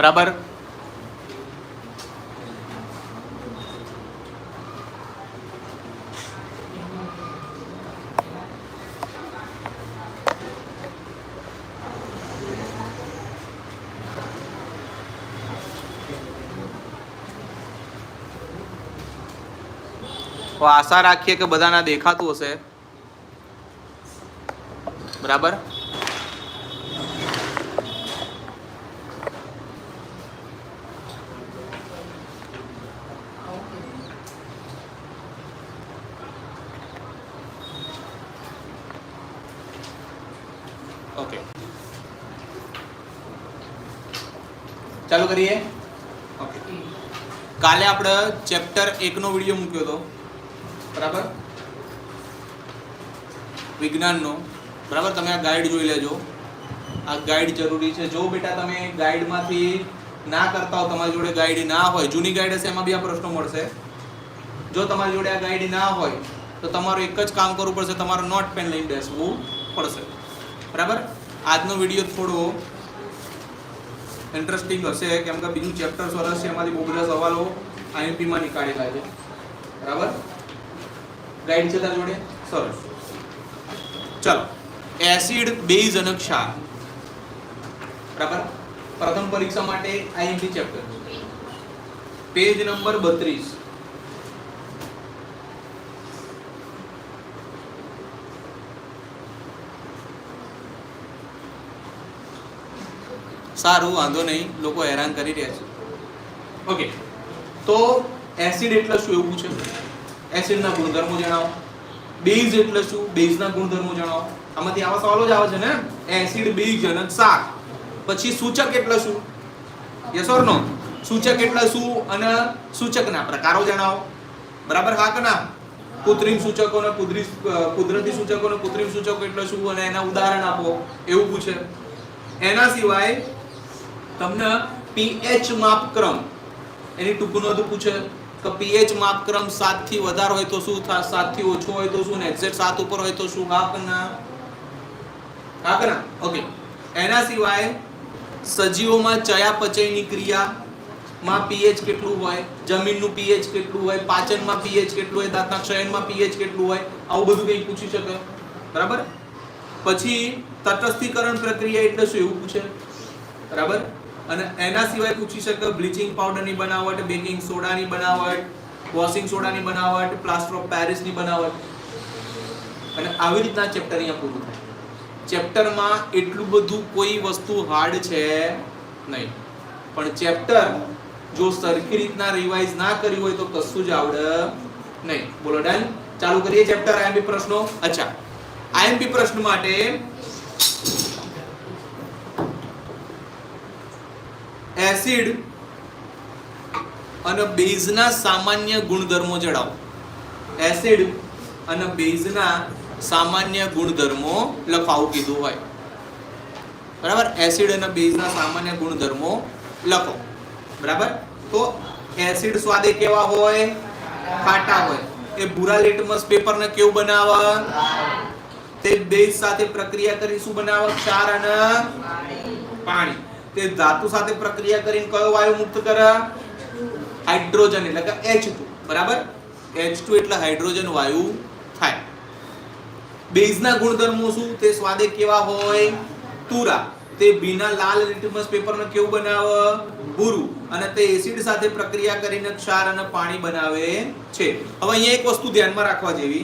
બરાબર તો આશા રાખીએ કે બધાના દેખાતું હશે બરાબર ઓકે ચાલુ કરીએ? ઓકે કાલે આપણે ચેપ્ટર એકનો વીડિયો મૂક્યો હતો. બરાબર? વિજ્ઞાનનો. બરાબર? તમે આ ગાઈડ જોઈ લેજો. આ ગાઈડ જરૂરી છે. જો બેટા તમે ગાઈડમાંથી ના કરતા હો તમારી જોડે ગાઈડ ના હોય જૂની ગાઈડ હશે એમાં બી આ પ્રશ્નો મળશે. જો તમારી જોડે આ ગાઈડ ના હોય તો તમારું એક જ કામ કરવું પડશે. તમારું નોટ પેન લઈને બેસવું પડશે. બરાબર? આજનો વીડિયો થોડો ઇન્ટરેસ્ટિંગ હશે કેમ કે બીજું ચેપ્ટર સરસ છે, એમાંથી બહુ બધા સવાલો આઈએમપીમાં નીકાળેલા છે. બરાબર? ગાઈડ છે તાર જોડે? સરસ. ચલો. એસિડ બેઝ અને ક્ષાર. બરાબર? પ્રથમ પરીક્ષા માટે આઈએમપી ચેપ્ટર પેજ નંબર બત્રીસ. સારું, વાંધો નહીં, લોકો હેરાન કરી રહ્યા છે. ઓકે તો એસિડ એટલે શું એવું છે? એસિડના ગુણધર્મો જણાવો. બેઝ એટલે શું? બેઝના ગુણધર્મો જણાવો. આમાંથી આવા સવાલો જ આવે છે ને? એસિડ બેઝ અને ક્ષાર પછી સૂચક એટલે શું? યસ ઓર નો સૂચક એટલે શું? અને સૂચકના પ્રકારો જણાવો. બરાબર? હા કે ના? કૃત્રિમ સૂચકો અને કુદરી કુદરતી સૂચકો અને કૃત્રિમ સૂચકો એટલે શું? અને એના ઉદાહરણ આપો. એવું પૂછે. એના સિવાય તમને પીએચ માપક્રમ, એની ટૂંકું નોંધ પૂછે. કે પીએચ માપક્રમ 7 થી વધારે હોય તો શું થાય 7 થી ઓછો હોય તો શું ને? એક્ઝેક્ટ 7 ઉપર હોય તો શું? કાકના કાકના ઓકે. એના સિવાય સજીવોમાં ચયાપચયની ક્રિયામાં પીએચ કેટલું હોય? જમીનનું પીએચ કેટલું હોય? પાચનમાં પીએચ કેટલું હોય? દાંતના ક્ષયનમાં પીએચ કેટલું હોય? આવું બધું કંઈ પૂછી શકે? બરાબર? પછી તટસ્થીકરણ પ્રક્રિયા એટલે શું? એવું પૂછે. બરાબર? અને એના સિવાય પૂછી શકે બ્લીચિંગ પાવડરની બનાવટ, બેકિંગ સોડાની બનાવટ, વોશિંગ સોડાની બનાવટ, પ્લાસ્ટર ઓફ પેરિસની બનાવટ. અને આવી રીતના ચેપ્ટર અહીંયા પૂરું થાય. ચેપ્ટરમાં એટલું બધું કોઈ વસ્તુ હાર્ડ છે નહીં. પણ ચેપ્ટર જો સરખી રીતના રિવાઇઝ ના કર્યું હોય તો કશું જ આવડે નહીં. બોલો ડન ચાલુ કરીએ ચેપ્ટર આઈએમપી પ્રશ્નો? અચ્છા. આઈએમપી પ્રશ્ન માટે એસિડ અને બેઝના સામાન્ય ગુણધર્મો જણાવો. એસિડ અને બેઝના સામાન્ય ગુણધર્મો લખાવું કીધું હોય. બરાબર? એસિડ અને બેઝના સામાન્ય ગુણધર્મો લખો. બરાબર? તો એસિડ સ્વાદે કેવા હોય? ખાટા હોય. એ ભૂરા લિટમસ પેપરને કેવું બનાવે? તે બેઝ સાથે પ્રક્રિયા કરી શું બનાવે? ક્ષાર અને પાણી. તે ધાતુ સાથે પ્રક્રિયા કરીને કયો વાયુ મુક્ત કરે? હાઇડ્રોજન, એટલે કે H2 બરાબર? H2 એટલે હાઇડ્રોજન વાયુ થાય. બેઝના ગુણધર્મો શું? તે સ્વાદે કેવા હોય? તુરા. તે બીના લાલ લિટમસ પેપરને કેવું બનાવે? ભૂરું. અને તે એસિડ સાથે પ્રક્રિયા કરીને ક્ષાર અને પાણી બનાવે છે. હવે અહીંયા એક વસ્તુ ધ્યાનમાં રાખવા જેવી.